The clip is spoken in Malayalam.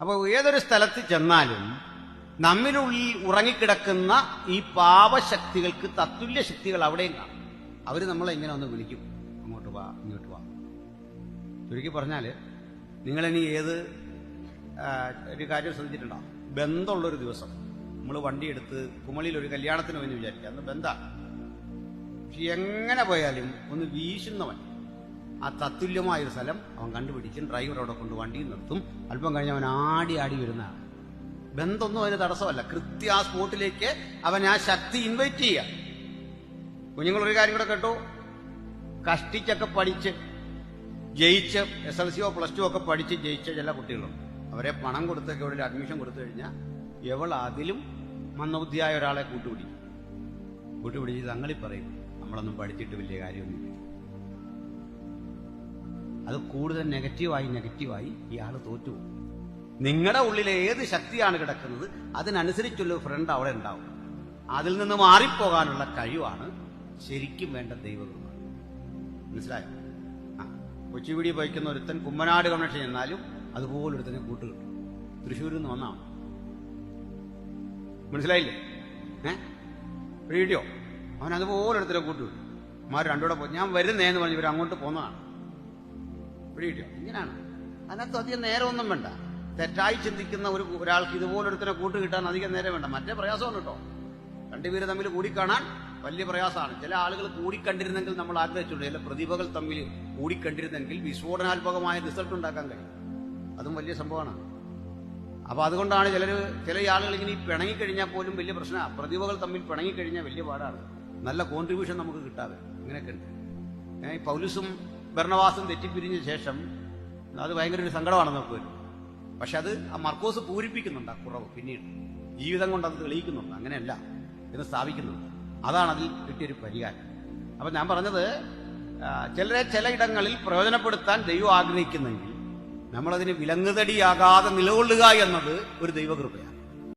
അപ്പോൾ ഏതൊരു സ്ഥലത്ത് ചെന്നാലും നമ്മിലുള്ളിൽ ഉറങ്ങിക്കിടക്കുന്ന ഈ പാപശക്തികൾക്ക് തത്തുല്യ ശക്തികൾ അവിടെയും കാണും. അവർ നമ്മളെ ഇങ്ങനെ ഒന്ന് വിളിക്കും. അങ്ങോട്ട് വാ ഇങ്ങോട്ട് വാ. ചുരുക്കി പറഞ്ഞാൽ നിങ്ങളിനി ഏത് ഒരു കാര്യം ശ്രദ്ധിച്ചിട്ടുണ്ടോ? ബന്ധമുള്ളൊരു ദിവസം. നമ്മൾ വണ്ടിയെടുത്ത് കുമളിയിൽ ഒരു കല്യാണത്തിന് പോയി വിചാരിക്കുക. അന്ന് ബന്ധ. പക്ഷെ എങ്ങനെ പോയാലും ഒന്ന് വീശുന്നവൻ. ആ തത്തുല്യമായ ഒരു സ്ഥലം അവൻ കണ്ടുപിടിക്കും ഡ്രൈവർ അവിടെ കൊണ്ട് വണ്ടി നിർത്തും. അല്പം കഴിഞ്ഞ് അവൻ ആടി ആടി വരുന്നതാണ്. ബന്ധമൊന്നും അതിന് തടസ്സമല്ല. കൃത്യ ആ സ്പോട്ടിലേക്ക് അവൻ ആ ശക്തി ഇൻവൈറ്റ് ചെയ്യുക. കുഞ്ഞുങ്ങളൊരു കാര്യം കൂടെ കേട്ടോ. കഷ്ടിച്ചൊക്കെ പഠിച്ച് ജയിച്ച് എസ് എൽ സിയോ പ്ലസ് ടു ഒക്കെ പഠിച്ച് ജയിച്ച ചില കുട്ടികളുണ്ട്. അവരെ പണം കൊടുത്തൊക്കെ എവിടെ അഡ്മിഷൻ കൊടുത്തു കഴിഞ്ഞാൽ എവൾ അതിലും മന്ദബുദ്ധിയായ ഒരാളെ കൂട്ടുപിടിക്കും. കൂട്ടുപിടിച്ച് തങ്ങളിൽ പറയും നമ്മളൊന്നും പഠിച്ചിട്ട് വലിയ കാര്യമൊന്നുമില്ല. അത് കൂടുതൽ നെഗറ്റീവായി നെഗറ്റീവായി ഇയാൾ തോറ്റു നിങ്ങളുടെ ഉള്ളിലെ ഏത് ശക്തിയാണ് കിടക്കുന്നത് അതിനനുസരിച്ചുള്ള ഫ്രണ്ട് അവിടെ ഉണ്ടാവും. അതിൽ നിന്ന് മാറിപ്പോകാനുള്ള കഴിവാണ് ശരിക്കും വേണ്ട ദൈവകൃപ. മനസ്സിലായോ? കൊച്ചിപിടി വഹിക്കുന്ന ഒരുത്തൻ കുമ്മനാട് കമ്മീഷൻ എന്നാലും അതുപോലെ ഒരുത്തനെ കൂട്ടുകിട്ടും തൃശ്ശൂരിൽ നിന്ന് വന്നാണ് മനസ്സിലായില്ലേ? ഏ? വീഡിയോ അവൻ അതുപോലെ ഒരുത്തനെ കൂട്ടുകിട്ടും മാർ രണ്ടുകൂടെ പോയി ഞാൻ വരുന്നേന്ന് പറഞ്ഞ് ഇവർ അങ്ങോട്ട് പോന്നതാണ്. വീഡിയോ ഇങ്ങനെയാണ് അതിനകത്ത് അധികം നേരമൊന്നും വേണ്ട. തെറ്റായി ചിന്തിക്കുന്ന ഒരു ഒരാൾക്ക് ഇതുപോലൊരുത്തരെ കൂട്ട് കിട്ടാൻ അധികം നേരം വേണ്ട. മറ്റേ പ്രയാസമാണ് കേട്ടോ. രണ്ടുപേര് തമ്മിൽ കൂടിക്കാണാൻ വലിയ പ്രയാസമാണ്. ചില ആളുകൾ കൂടിക്കണ്ടിരുന്നെങ്കിൽ നമ്മൾ ആഗ്രഹിച്ചുള്ളൂ ചില പ്രതിഭകൾ തമ്മിൽ കൂടിക്കണ്ടിരുന്നെങ്കിൽ വിസ്ഫോടനാത്മകമായ റിസൾട്ട് ഉണ്ടാക്കാൻ കഴിയും. അതും വലിയ സംഭവമാണ്. അപ്പൊ അതുകൊണ്ടാണ് ചിലർ ചില ആളുകൾ ഇങ്ങനെ പിണങ്ങിക്കഴിഞ്ഞാൽ പോലും വലിയ പ്രശ്നമാണ്. പ്രതിഭകൾ തമ്മിൽ പിണങ്ങിക്കഴിഞ്ഞാൽ വലിയ പാടാണ്. നല്ല കോൺട്രിബ്യൂഷൻ നമുക്ക് കിട്ടാതെ. അങ്ങനെയൊക്കെ ഉണ്ട് ഈ പൗലുസും ഭരണവാസും തെറ്റിപ്പിരിഞ്ഞ ശേഷം അത് ഭയങ്കര ഒരു സങ്കടമാണ് നമുക്ക് വരും പക്ഷെ അത് ആ മർക്കോസ് പൂരിപ്പിക്കുന്നുണ്ട് ആ കുറവ് പിന്നീട്. ജീവിതം കൊണ്ട് അത് തെളിയിക്കുന്നുണ്ട്. അങ്ങനെയല്ല. എന്ന് സ്ഥാപിക്കുന്നുണ്ട്. അതാണ് അതിൽ കിട്ടിയൊരു പരിഹാരം. അപ്പൊ ഞാൻ പറഞ്ഞത് ചിലരെ ചിലയിടങ്ങളിൽ പ്രയോജനപ്പെടുത്താൻ ദൈവം ആഗ്രഹിക്കുന്നെങ്കിൽ നമ്മളതിന് വിലങ്ങുതടിയാകാതെ നിലകൊള്ളുക എന്നത് ഒരു ദൈവകൃപയാണ്.